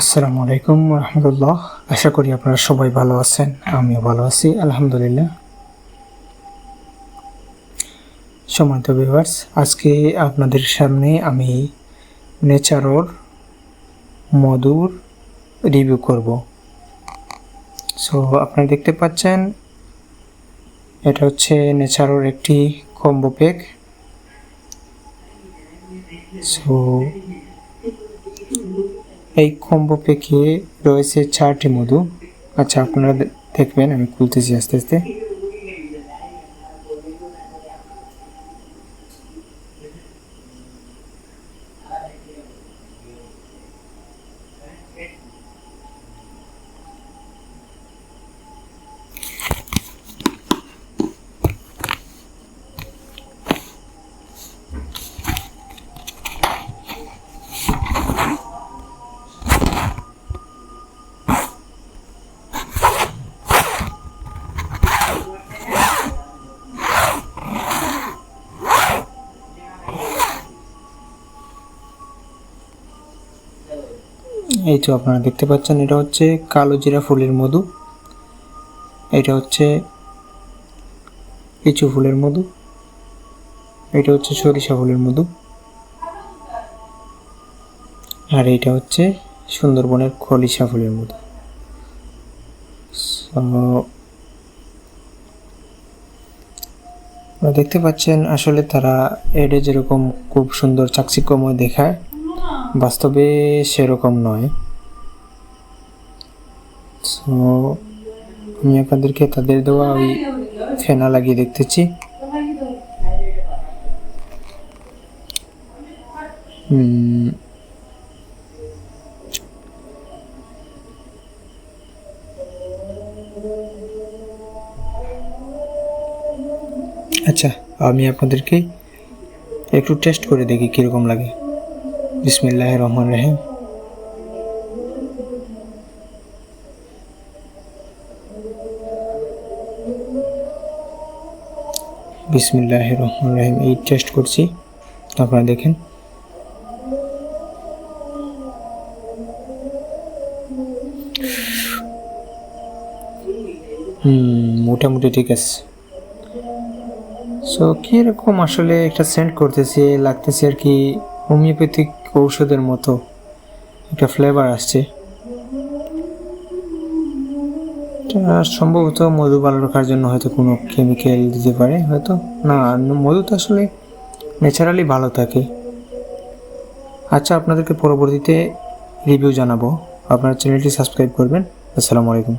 আসসালামু আলাইকুম রহমতুল্লাহ। আশা করি আপনারা সবাই ভালো আছেন, আমিও ভালো আছি, আলহামদুলিল্লাহ। সম্মানিত ভিউয়ার্স আজকে আপনাদের সামনে আমি নেচারর মধুর রিভিউ করব। সো আপনারা দেখতে পাচ্ছেন, এটা হচ্ছে নেচারর একটি কম্বো প্যাক সো এই কম্বো প্যাকে রয়েছে চারটি মধু। আচ্ছা আপনারা দেখবেন আমি খুলতেছি আস্তে আস্তে। এই তো আপনারা দেখতে পাচ্ছেন, এটা হচ্ছে কালো জিরা ফুলের মধু। এটা হচ্ছে লিচু ফুলের মধু। এটা হচ্ছে সরিষা ফুলের মধু। আর এটা হচ্ছে সুন্দরবনের খলিশা ফুলের মধু। দেখতে পাচ্ছেন, আসলে তারা এডে যেরকম খুব সুন্দর চাকচিক্যময় দেখায় বাস্তবে সেরকম নয়। সো আমি আপনাদেরকে তাদের দেওয়া ওই ফেনা লাগিয়ে দেখতেছি। আচ্ছা আমি আপনাদেরকে একটু টেস্ট করে দেখি কীরকম লাগে। বিসমিল্লাহ রহমান রহিম বিসমিল্লাহ রহমান রহিম এই টেস্ট করছি। আপনারা দেখেন। হুম, মোটামুটি ঠিক আছে। সো কীরকম আসলে একটা সেন্ড করতেছে, লাগতেছে আর কি? হোমিওপ্যাথিক ঔষধের মতো একটা ফ্লেভার আসছে। সম্ভবত মধু ভালো রাখার জন্য হয়তো কোনো কেমিক্যাল দিতে পারে, হয়তো না। মধু তো আসলে ন্যাচারালি ভালো থাকে। আচ্ছা আপনাদেরকে পরবর্তীতে রিভিউ জানাব। আপনার চ্যানেলটি সাবস্ক্রাইব করবেন। আসসালামু আলাইকুম।